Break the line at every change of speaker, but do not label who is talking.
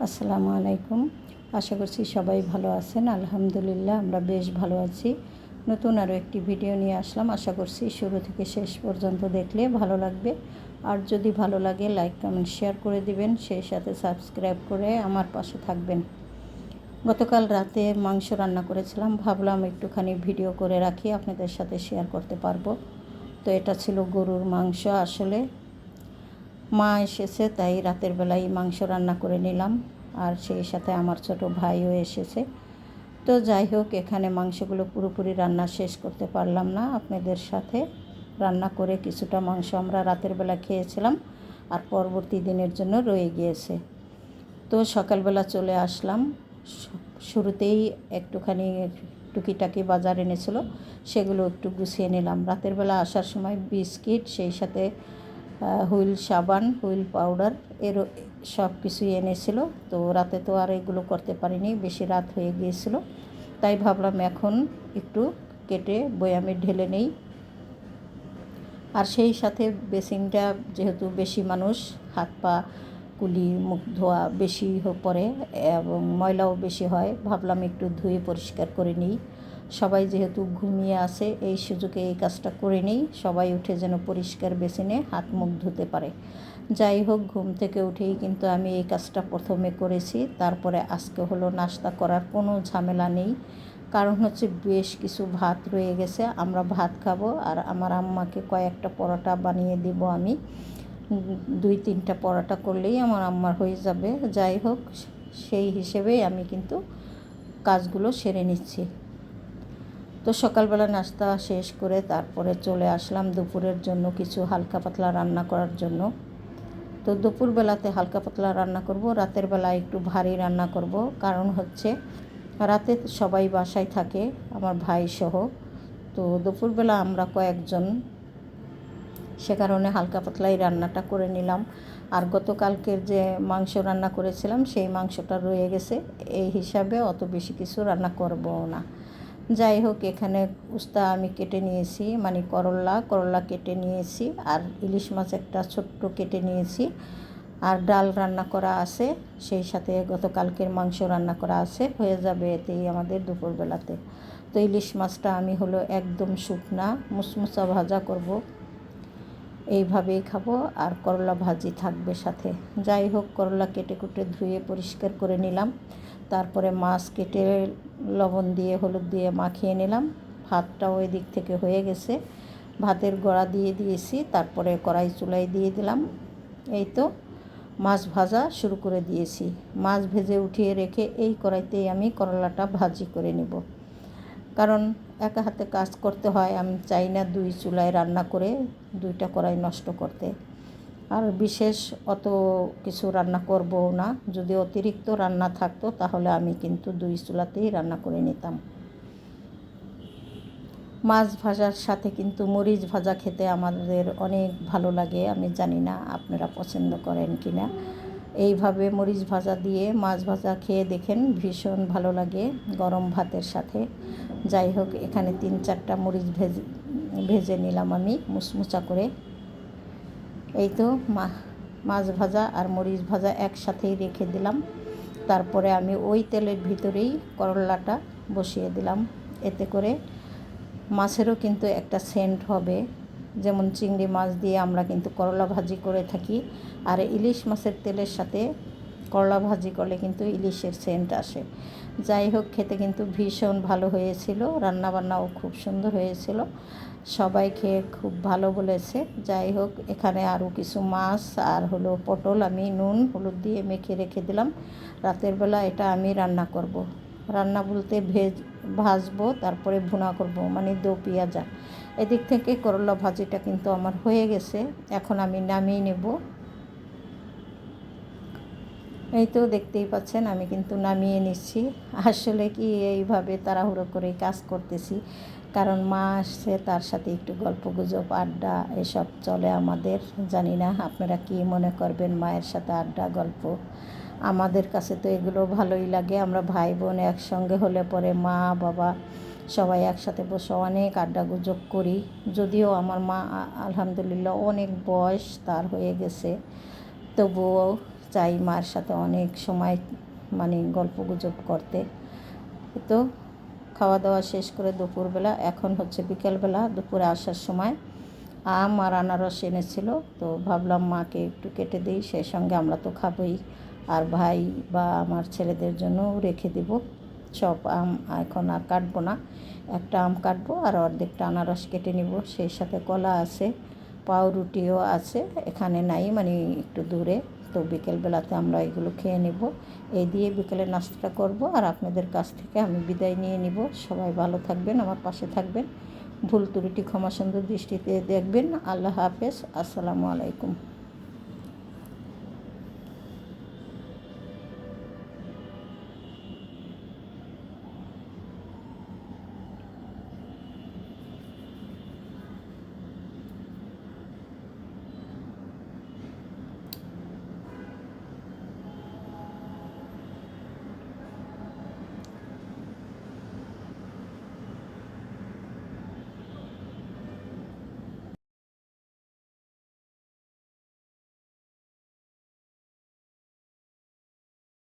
আসসালামু আলাইকুম। আশা করছি সবাই ভালো আছেন। আলহামদুলিল্লাহ, আমরা বেশ ভালো আছি। নতুন আরও একটি ভিডিও নিয়ে আসলাম। আশা করছি শুরু থেকে শেষ পর্যন্ত দেখলে ভালো লাগবে। আর যদি ভালো লাগে, লাইক, কমেন্ট, শেয়ার করে দিবেন। সেই সাথে সাবস্ক্রাইব করে আমার পাশে থাকবেন। গতকাল রাতে মাংস রান্না করেছিলাম। ভাবলাম একটুখানি ভিডিও করে রাখি, আপনাদের সাথে শেয়ার করতে পারব। তো এটা ছিল গরুর মাংস। আসলে মা এসেছে, তাই রাতের বেলায় মাংস রান্না করে নিলাম। আর সেই সাথে আমার ছোট ভাইও এসেছে। তো যাই হোক, এখানে মাংসগুলো পুরোপুরি রান্না শেষ করতে পারলাম না। আপনাদের সাথে রান্না করে কিছুটা মাংস আমরা রাতের বেলা খেয়েছিলাম আর পরবর্তী দিনের জন্য রয়ে গিয়েছে। তো সকালবেলা চলে আসলাম। শুরুতেই একটুখানি টুকিটাকি বাজার এনেছিল, সেগুলো একটু গুছিয়ে নিলাম। রাতের বেলা আসার সময় বিস্কিট, সেই সাথে হুইল সাবান, হুইল পাউডার, এর সব কিছুই এনেছিল। তো রাতে তো আর এগুলো করতে পারিনি, বেশি রাত হয়ে গিয়েছিল। তাই ভাবলাম এখন একটু কেটে বয়ামে ঢেলে নেই। আর সেই সাথে বেসিনটা যেহেতু বেশি মানুষ, হাত পা, কুলি, মুখ ধোয়া বেশি পড়ে এবং ময়লাও বেশি হয়, ভাবলাম একটু ধুয়ে পরিষ্কার করে নিই। সবাই যেহেতু ঘুমিয়ে আসে এই সুযোগে এই কাজটা করে নিই। সবাই উঠে যেন পরিষ্কার বেসিনে হাত মুখ ধুতে পারে। যাই হোক, ঘুম থেকে উঠেই কিন্তু আমি এই কাজটা প্রথমে করেছি। তারপরে আজকে হলো নাস্তা করার কোনো ঝামেলা নেই। কারণ হচ্ছে বেশ কিছু ভাত রয়ে গেছে, আমরা ভাত খাব আর আমার আম্মাকে কয়েকটা পরোটা বানিয়ে দিব আমি। দুই তিনটা পরোটা করলেই আমার আম্মার হয়ে যাবে। যাই হোক, সেই হিসেবেই আমি কিন্তু কাজগুলো সেরে নিচ্ছি। তো সকালবেলা নাস্তা শেষ করে তারপরে চলে আসলাম দুপুরের জন্য কিছু হালকা পাতলা রান্না করার জন্য। তো দুপুরবেলাতে হালকা পাতলা রান্না করব, রাতের বেলা একটু ভারী রান্না করব। কারণ হচ্ছে রাতে সবাই বাসায় থাকে, আমার ভাই সহ। তো দুপুরবেলা আমরা কয়েকজন, সে কারণে হালকা পাতলাই রান্নাটা করে নিলাম। আর গতকালকের যে মাংস রান্না করেছিলাম, সেই মাংসটা রয়ে গেছে। এই হিসাবে অত বেশি কিছু রান্না করব না। যাই হোক, এখানে উস্তা আমি কেটে নিয়েছি মানে করল্লা করল্লা কেটে নিয়েছি, আর ইলিশ মাছ একটা ছোট্ট কেটে নিয়েছি, আর ডাল রান্না করা আছে, সেই সাথে গতকালকের মাংস রান্না করা আছে, হয়ে যাবে এতেই আমাদের দুপুরবেলাতে। তো ইলিশ মাছটা আমি হলো একদম শুকনা, মুসমুসা ভাজা করব, এইভাবেই খাব, আর করলা ভাজি থাকবে সাথে। যাই হোক, করলা কেটে কুটে ধুয়ে পরিষ্কার করে নিলাম। তারপরে মাছ কেটে লবণ দিয়ে, হলুদ দিয়ে মাখিয়ে নিলাম। ভাতটা ওই দিক থেকে হয়ে গেছে। ভাতের গড়া দিয়ে দিয়েছি, তারপরে কড়াই চুলাই দিয়ে দিলাম। এই তো মাছ ভাজা শুরু করে দিয়েছি। মাছ ভেজে উঠিয়ে রেখে এই কড়াইতেই আমি করলাটা ভাজি করে নেব। কারণ একা হাতে কাজ করতে হয়, আমি চাই না দুই চুলায় রান্না করে দুইটা কড়াই নষ্ট করতে। আর বিশেষ অত কিছু রান্না করব না। যদি অতিরিক্ত রান্না থাকতো, তাহলে আমি কিন্তু দুই চুলাতেই রান্না করে নিতাম। মাছ ভাজার সাথে কিন্তু মরিচ ভাজা খেতে আমাদের অনেক ভালো লাগে, আমি জানি না আপনারা পছন্দ করেন কি না এইভাবে মরিচ ভাজা দিয়ে মাছ ভাজা খেয়ে দেখেন, ভীষণ ভালো লাগে গরম ভাতের সাথে। যাই হোক, এখানে তিন চারটা মরিচ ভেজে ভেজে নিলাম আমি, মুচমুচা করে। এই তো মাছ ভাজা আর মরিচ ভাজা একসাথেই রেখে দিলাম। তারপরে আমি ওই তেলের ভিতরেই করলাটা বসিয়ে দিলাম। এতে করে মাছেরও কিন্তু একটা সেন্ট হবে। যেমন চিংড়ি মাছ দিয়ে আমরা কিন্তু করলা ভাজি করে থাকি। আর ইলিশ মাছের তেলের সাথে করলা ভাজি করলে কিন্তু ইলিশের সেন্ট আসে। যাই হোক, খেতে কিন্তু ভীষণ ভালো হয়েছিল। রান্নাবান্নাও খুব সুন্দর হয়েছিল। সবাই খেয়ে খুব ভালো বলেছে। যাই হোক, এখানে আরও কিছু মাছ আর হলো পটল, আমি নুন, হলুদ দিয়ে মেখে রেখে দিলাম। রাতের বেলা এটা আমি রান্না করব। রান্না বলতে ভেজ, ভাজবো, তারপরে ভুনা করব মানে দো পেঁয়াজা। এদিক থেকে করলা ভাজিটা কিন্তু আমার হয়ে গেছে। এখন আমি নামিয়ে নেব। এই তো দেখতেই পাচ্ছেন, আমি কিন্তু নামিয়ে নিচ্ছি। আসলে কি এইভাবে তাড়াহুড়ো করে কাজ করতেছি, কারণ মা আসছে, তার সাথে একটু গল্প গুজব, আড্ডা এসব চলে আমাদের, জানি না আপনারা কি মনে করবেন মায়ের সাথে আড্ডা, গল্প। আমাদের কাছে তো এগুলো ভালোই লাগে, আমরা ভাই বোন একসঙ্গে হলে পরে মা, বাবা সবাই একসাথে বসে অনেক আড্ডা গুজব করি। যদিও আমার মা আলহামদুলিল্লাহ অনেক বয়স, তার হয়ে গেছে। তবুও চাই মার সাথে অনেক সময় মানে গল্প গুজব করতে। তো খাওয়া দাওয়া শেষ করে দুপুরবেলা, এখন হচ্ছে বিকেলবেলা দুপুরে আসার সময় আম আর আনারস এনেছিল। তো ভাবলাম মাকে একটু কেটে দিই সেই সঙ্গে আমরা তো খাবোই। আর ভাই বা আমার ছেলেদের জন্যও রেখে দিব। সব আম এখন আর কাটবো না। একটা আম কাটবো আর অর্ধেকটা আনারস কেটে নিব। সেই সাথে কলা আছে, পাউরুটিও আছে, এখানে নাই মানে একটু দূরে। তো বিকেলবেলাতে আমরা এগুলো খেয়ে নেব। এই দিয়ে বিকেলে নাস্তাটা করব আর আপনাদের কাছ থেকে আমি বিদায় নিয়ে নিব। সবাই ভালো থাকবেন, আমার পাশে থাকবেন। ভুল ত্রুটি ক্ষমাসুন্দর দৃষ্টিতে দেখবেন। আল্লাহ হাফেজ। আসসালামু আলাইকুম।